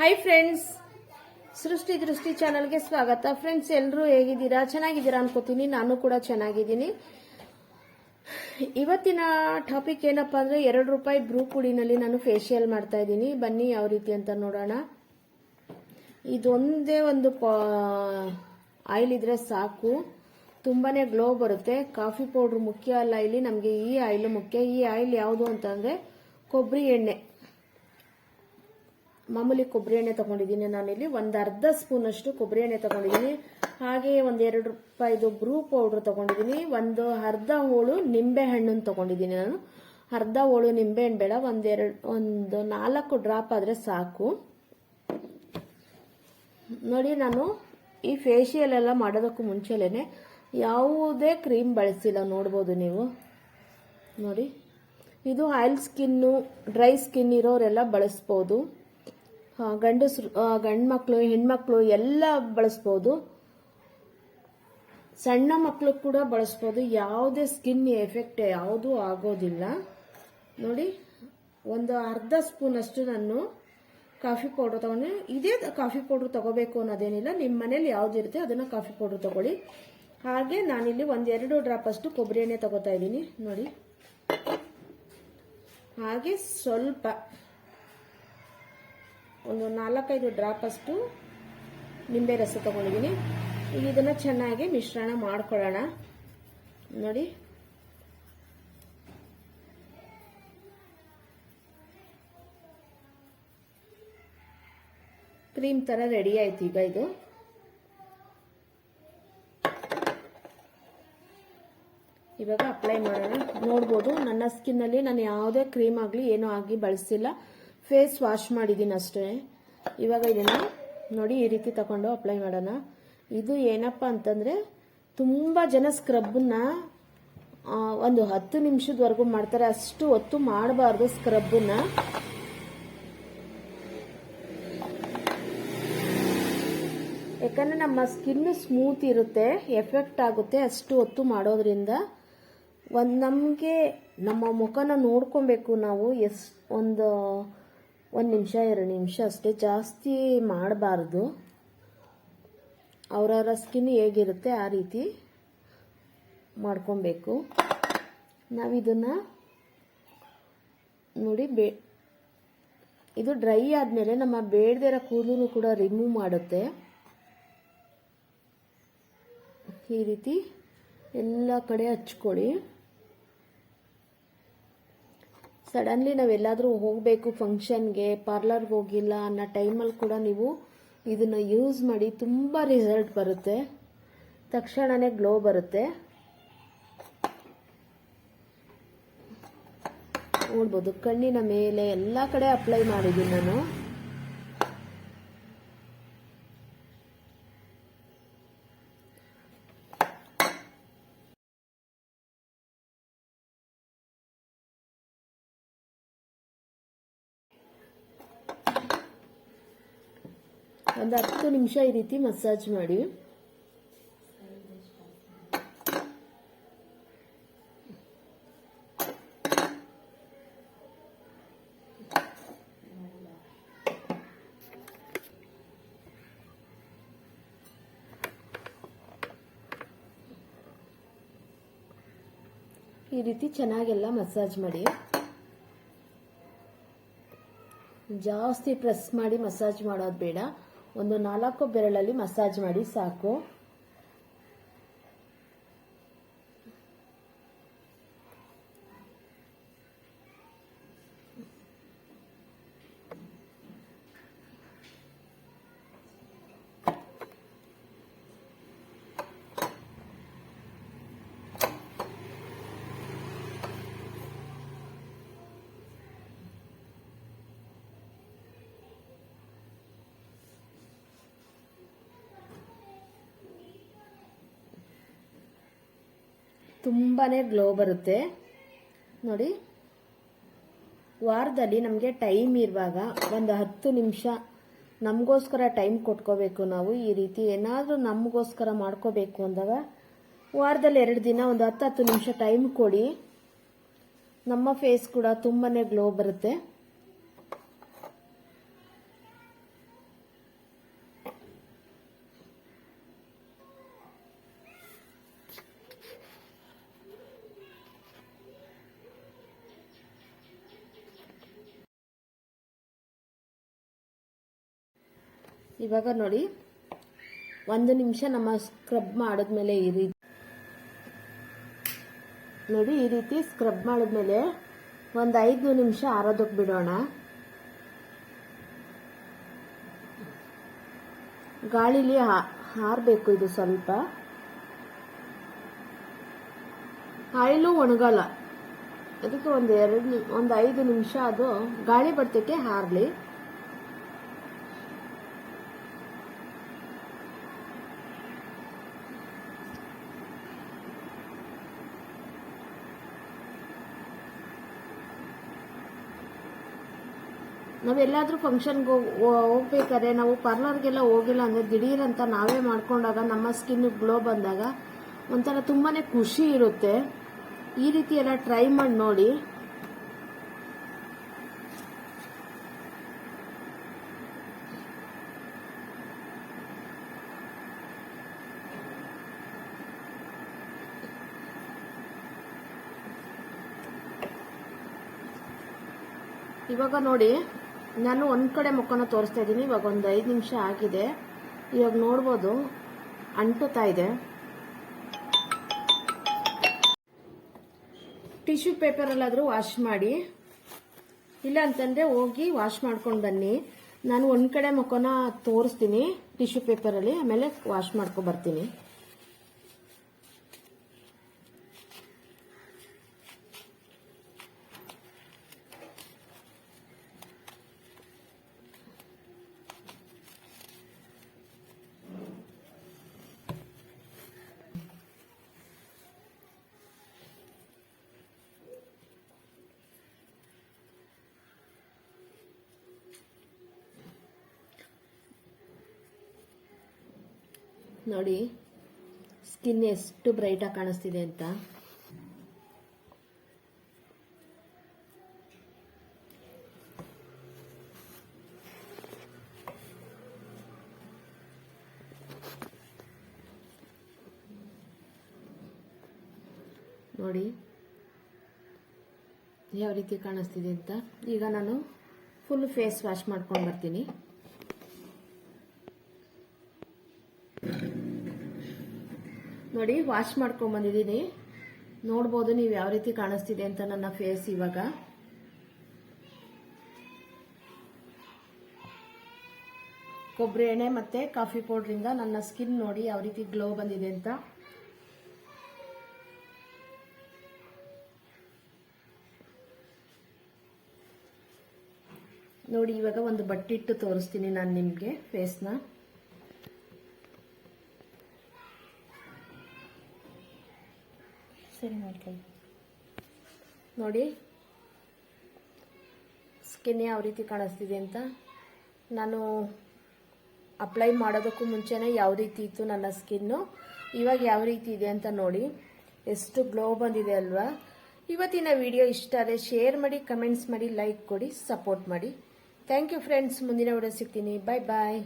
Hi friends ಸೃಷ್ಟಿ ದೃಷ್ಟಿ ಚಾನಲ್ಗೆ ಸ್ವಾಗತ. ಫ್ರೆಂಡ್ಸ್ ಎಲ್ಲರೂ ಹೇಗಿದ್ದೀರಾ? ಚೆನ್ನಾಗಿದ್ದೀರಾ ಅನ್ಕೋತೀನಿ. ನಾನು ಕೂಡ ಚೆನ್ನಾಗಿದ್ದೀನಿ. ಇವತ್ತಿನ ಟಾಪಿಕ್ ಏನಪ್ಪಾ ಅಂದ್ರೆ ಎರಡು ರೂಪಾಯಿ ಬ್ರೂ ಪುಡಿನಲ್ಲಿ ನಾನು ಫೇಶಿಯಲ್ ಮಾಡ್ತಾ ಇದ್ದೀನಿ. ಬನ್ನಿ ಯಾವ ರೀತಿ ಅಂತ ನೋಡೋಣ. ಇದೊಂದೇ ಒಂದು ಆಯಿಲ್ ಇದ್ರೆ ಸಾಕು. ತುಂಬಾನೇ ಗ್ಲೋ ಬರುತ್ತೆ. ಕಾಫಿ ಪೌಡ್ರ್ ಮುಖ್ಯ ಅಲ್ಲ ಇಲ್ಲಿ. ನಮಗೆ ಈ ಆಯಿಲ್ ಮುಖ್ಯ. ಈ ಆಯಿಲ್ ಯಾವುದು ಅಂತಂದ್ರೆ ಕೊಬ್ಬರಿ ಎಣ್ಣೆ. ಮಾಮೂಲಿ ಕೊಬ್ಬರಿ ಎಣ್ಣೆ ತಗೊಂಡಿದ್ದೀನಿ. ನಾನಿಲ್ಲಿ ಒಂದು ಅರ್ಧ ಸ್ಪೂನ್ ಅಷ್ಟು ಕೊಬ್ಬರಿ ಎಣ್ಣೆ ತಗೊಂಡಿದ್ದೀನಿ. ಹಾಗೆ ಒಂದು ಎರಡು ರೂಪಾಯಿದು ಬ್ರೂ ಪೌಡ್ರ್ ತಗೊಂಡಿದ್ದೀನಿ. ಒಂದು ಅರ್ಧ ಹೋಳು ನಿಂಬೆ ಹಣ್ಣನ್ನು ತಗೊಂಡಿದ್ದೀನಿ ನಾನು. ಅರ್ಧ ಹೋಳು ನಿಂಬೆ ಹಣ್ಣು ಬೇಡ. ಒಂದೆರಡು ಒಂದು ನಾಲ್ಕು ಡ್ರಾಪ್ ಆದರೆ ಸಾಕು. ನೋಡಿ ನಾನು ಈ ಫೇಶಿಯಲ್ ಎಲ್ಲ ಮಾಡೋದಕ್ಕೂ ಮುಂಚೆಲೇ ಯಾವುದೇ ಕ್ರೀಮ್ ಬಳಸಿಲ್ಲ. ನೋಡ್ಬೋದು ನೀವು. ನೋಡಿ. ಇದು ಆಯಿಲ್ ಸ್ಕಿನ್ನು, ಡ್ರೈ ಸ್ಕಿನ್ ಇರೋರೆಲ್ಲ ಬಳಸ್ಬೋದು. ಗಂಡಸ್ರು ಗಂಡು ಮಕ್ಕಳು ಹೆಣ್ಮಕ್ಳು ಎಲ್ಲ ಬಳಸ್ಬೋದು. ಸಣ್ಣ ಮಕ್ಕಳು ಕೂಡ ಬಳಸ್ಬೋದು. ಯಾವುದೇ ಸ್ಕಿನ್ ಎಫೆಕ್ಟ್ ಯಾವುದೂ ಆಗೋದಿಲ್ಲ. ನೋಡಿ, ಒಂದು ಅರ್ಧ ಸ್ಪೂನ್ ಅಷ್ಟು ನಾನು ಕಾಫಿ ಪೌಡರ್ ತಗೊಂಡೆ. ಇದೇ ಕಾಫಿ ಪೌಡರ್ ತಗೋಬೇಕು ಅನ್ನೋದೇನಿಲ್ಲ. ನಿಮ್ಮ ಮನೇಲಿ ಯಾವ್ದಿರುತ್ತೆ ಅದನ್ನು ಕಾಫಿ ಪೌಡರ್ ತಗೊಳ್ಳಿ. ಹಾಗೆ ನಾನಿಲ್ಲಿ ಒಂದೆರಡು ಡ್ರಾಪ್ ಅಷ್ಟು ಕೊಬ್ಬರಿ ಎಣ್ಣೆ ತಗೋತಾ ಇದ್ದೀನಿ. ನೋಡಿ. ಹಾಗೆ ಸ್ವಲ್ಪ ಒಂದು ನಾಲ್ಕೈದು ಡ್ರಾಪ್ ಅಷ್ಟು ನಿಂಬೆ ರಸ ತಗೊಂಡಿದ್ದೀನಿ. ಈಗ ಇದನ್ನು ಚೆನ್ನಾಗಿ ಮಿಶ್ರಣ ಮಾಡ್ಕೊಳ್ಳೋಣ. ನೋಡಿ. ಕ್ರೀಮ್ ಥರ ರೆಡಿ ಆಯ್ತು ಈಗ ಇದು. ಇವಾಗ ಅಪ್ಲೈ ಮಾಡೋಣ. ನೋಡ್ಬೋದು, ನನ್ನ ಸ್ಕಿನ್ನಲ್ಲಿ ನಾನು ಯಾವುದೇ ಕ್ರೀಮ್ ಆಗಲಿ ಏನೂ ಆಗಿ ಬಳಸಿಲ್ಲ. ಫೇಸ್ ವಾಶ್ ಮಾಡಿದ್ದೀನಿ ಅಷ್ಟೇ. ಇವಾಗ ಇದನ್ನು ನೋಡಿ ಈ ರೀತಿ ತಗೊಂಡು ಅಪ್ಲೈ ಮಾಡೋಣ. ಇದು ಏನಪ್ಪ ಅಂತಂದರೆ ತುಂಬ ಜನ ಸ್ಕ್ರಬ್ಬನ್ನ ಒಂದು ಹತ್ತು ನಿಮಿಷದವರೆಗೂ ಮಾಡ್ತಾರೆ. ಅಷ್ಟು ಹೊತ್ತು ಮಾಡಬಾರ್ದು ಸ್ಕ್ರಬ್ಬನ್ನ ಯಾಕಂದರೆ ನಮ್ಮ ಸ್ಕಿನ್ ಸ್ಮೂತ್ ಇರುತ್ತೆ ಎಫೆಕ್ಟ್ ಆಗುತ್ತೆ ಅಷ್ಟು ಹೊತ್ತು ಮಾಡೋದ್ರಿಂದ. ಒಂದು ನಮಗೆ ನಮ್ಮ ಮುಖನ ನೋಡ್ಕೊಬೇಕು ನಾವು. ಎಸ್, ಒಂದು ಒಂದು ನಿಮಿಷ, ಎರಡು ನಿಮಿಷ ಅಷ್ಟೇ. ಜಾಸ್ತಿ ಮಾಡಬಾರ್ದು. ಅವರವರ ಸ್ಕಿನ್ ಹೇಗಿರುತ್ತೆ ಆ ರೀತಿ ಮಾಡ್ಕೊಬೇಕು. ನಾವಿದನ್ನು ನೋಡಿ ಬೇ, ಇದು ಡ್ರೈ ಆದಮೇಲೆ ನಮ್ಮ ಬೇಡದಿರೋ ಕೂದಲು ಕೂಡ ರಿಮೂವ್ ಮಾಡುತ್ತೆ. ಈ ರೀತಿ ಎಲ್ಲ ಕಡೆ ಹಚ್ಕೊಳ್ಳಿ. ಸಡನ್ಲಿ ನಾವೆಲ್ಲಾದರೂ ಹೋಗಬೇಕು ಫಂಕ್ಷನ್ಗೆ ಪಾರ್ಲರ್ಗೆ ಹೋಗಿಲ್ಲ ಅನ್ನೋ ಟೈಮಲ್ಲಿ ಕೂಡ ನೀವು ಇದನ್ನು ಯೂಸ್ ಮಾಡಿ ತುಂಬ ರಿಸಲ್ಟ್ ಬರುತ್ತೆ. ತಕ್ಷಣವೇ ಗ್ಲೋ ಬರುತ್ತೆ. ನೋಡ್ಬೋದು, ಕಣ್ಣಿನ ಮೇಲೆ ಎಲ್ಲ ಕಡೆ ಅಪ್ಲೈ ಮಾಡಿದ್ದೀನಿ ನಾನು. ಒಂದು ಹತ್ತು ನಿಮಿಷ ಈ ರೀತಿ ಮಸಾಜ್ ಮಾಡಿ. ಈ ರೀತಿ ಚೆನ್ನಾಗೆಲ್ಲ ಮಸಾಜ್ ಮಾಡಿ. ಜಾಸ್ತಿ ಪ್ರೆಸ್ ಮಾಡಿ ಮಸಾಜ್ ಮಾಡೋದು ಬೇಡ. ಒಂದು ನಾಲ್ಕು ಬೆರಳಲ್ಲಿ ಮಸಾಜ್ ಮಾಡಿ ಸಾಕು. ತುಂಬಾ ಗ್ಲೋ ಬರುತ್ತೆ. ನೋಡಿ, ವಾರದಲ್ಲಿ ನಮಗೆ ಟೈಮ್ ಇರುವಾಗ ಒಂದು ಹತ್ತು ನಿಮಿಷ ನಮಗೋಸ್ಕರ ಟೈಮ್ ಕೊಟ್ಕೋಬೇಕು ನಾವು ಈ ರೀತಿ. ಏನಾದರೂ ನಮಗೋಸ್ಕರ ಮಾಡ್ಕೋಬೇಕು ಅಂದಾಗ ವಾರದಲ್ಲಿ ಎರಡು ದಿನ ಒಂದು ಹತ್ತು ಹತ್ತು ನಿಮಿಷ ಟೈಮ್ ಕೊಡಿ. ನಮ್ಮ ಫೇಸ್ ಕೂಡ ತುಂಬಾ ಗ್ಲೋ ಬರುತ್ತೆ. ಇವಾಗ ನೋಡಿ, ಒಂದು ನಿಮಿಷ ನಮ್ಮ ಸ್ಕ್ರಬ್ ಮಾಡಿದ್ಮೇಲೆ ಈ ರೀತಿ ನೋಡಿ, ಈ ರೀತಿ ಸ್ಕ್ರಬ್ ಮಾಡಿದ್ಮೇಲೆ ಒಂದು ಐದು ನಿಮಿಷ ಆರೋದಕ್ಕೆ ಬಿಡೋಣ. ಗಾಳಿಲಿ ಹಾರಬೇಕು ಇದು ಸ್ವಲ್ಪ. ಆಯಿಲು ಒಣಗಲ್ಲ. ಅದಕ್ಕೆ ಒಂದು ಎರಡು ಒಂದು ಐದು ನಿಮಿಷ ಅದು ಗಾಳಿ ಬರ್ತಕ್ಕೆ ಹಾರಲಿ. ನಾವೆಲ್ಲಾದ್ರೂ ಫಂಕ್ಷನ್ಗೆ ಹೋಗ್ಬೇಕಾದ್ರೆ ನಾವು ಪಾರ್ಲರ್ಗೆಲ್ಲ ಹೋಗಿಲ್ಲ ಅಂದ್ರೆ ದಿಢೀರಂತ ನಾವೇ ಮಾಡ್ಕೊಂಡಾಗ ನಮ್ಮ ಸ್ಕಿನ್ ಗ್ಲೋ ಬಂದಾಗ ಒಂಥರ ತುಂಬಾನೇ ಖುಷಿ ಇರುತ್ತೆ. ಈ ರೀತಿ ಎಲ್ಲ ಟ್ರೈ ಮಾಡಿ ನೋಡಿ. ಇವಾಗ ನೋಡಿ ನಾನು ಒಂದು ಕಡೆ ಮುಖನ ತೋರಿಸ್ತಾ ಇದ್ದೀನಿ. ಇವಾಗ ಒಂದು ಐದು ನಿಮಿಷ ಆಗಿದೆ. ಇವಾಗ ನೋಡ್ಬೋದು. ಅಂಟುತ್ತಾ ಇದೆ. ಟಿಶ್ಯೂ ಪೇಪರಲ್ಲಾದರೂ ವಾಶ್ ಮಾಡಿ. ಇಲ್ಲ ಅಂತಂದ್ರೆ ಹೋಗಿ ವಾಶ್ ಮಾಡ್ಕೊಂಡು ಬನ್ನಿ. ನಾನು ಒಂದು ಕಡೆ ಮುಖನ ತೋರಿಸ್ತೀನಿ ಟಿಶ್ಯೂ ಪೇಪರಲ್ಲಿ ಆಮೇಲೆ ವಾಶ್ ಮಾಡ್ಕೊಂಡು ಬರ್ತೀನಿ. ನೋಡಿ ಸ್ಕಿನ್ ಎಷ್ಟು ಬ್ರೈಟಾಗಿ ಕಾಣಿಸ್ತಿದೆ ಅಂತ. ನೋಡಿ, ಯಾವ ರೀತಿ ಕಾಣಿಸ್ತಿದೆ ಅಂತ. ಈಗ ನಾನು ಫುಲ್ ಫೇಸ್ ವಾಶ್ ಮಾಡ್ಕೊಂಡು ಬರ್ತೀನಿ. ನೋಡಿ ವಾಶ್ ಮಾಡ್ಕೊಂಡ್ ಬಂದಿದ್ದೀನಿ. ನೋಡ್ಬೋದು ನೀವು ಯಾವ ರೀತಿ ಕಾಣಿಸ್ತಿದೆ ಅಂತ ನನ್ನ ಫೇಸ್ ಇವಾಗ. ಕೊಬ್ಬರಿ ಎಣ್ಣೆ ಮತ್ತೆ ಕಾಫಿ ಪೌಡ್ರಿಂದ ನನ್ನ ಸ್ಕಿನ್ ನೋಡಿ ಯಾವ ರೀತಿ ಗ್ಲೋ ಬಂದಿದೆ ಅಂತ. ನೋಡಿ, ಇವಾಗ ಒಂದು ಬಟ್ಟಿಟ್ಟು ತೋರಿಸ್ತೀನಿ ನಾನು ನಿಮಗೆ ಫೇಸ್ನ ಸರಿ ಮಾಡ್ಕೊಳ್ಳಿ ನೋಡಿ. ಸ್ಕಿನ್ ಯಾವ ರೀತಿ ಕಾಣಿಸ್ತಿದೆ ಅಂತ ನಾನು ಅಪ್ಲೈ ಮಾಡೋದಕ್ಕೂ ಮುಂಚೆನೇ ಯಾವ ರೀತಿ ಇತ್ತು ನನ್ನ ಸ್ಕಿನ್ನು ಇವಾಗ ಯಾವ ರೀತಿ ಇದೆ ಅಂತ ನೋಡಿ. ಎಷ್ಟು ಗ್ಲೋ ಬಂದಿದೆ ಅಲ್ವಾ? ಇವತ್ತಿನ ವಿಡಿಯೋ ಇಷ್ಟ ಆದರೆ ಶೇರ್ ಮಾಡಿ ಕಮೆಂಟ್ಸ್ ಮಾಡಿ ಲೈಕ್ ಕೊಡಿ ಸಪೋರ್ಟ್ ಮಾಡಿ. ಥ್ಯಾಂಕ್ ಯು ಫ್ರೆಂಡ್ಸ್ ಮುಂದಿನ ವಿಡಿಯೋ ಸಿಗ್ತೀನಿ. Bye bye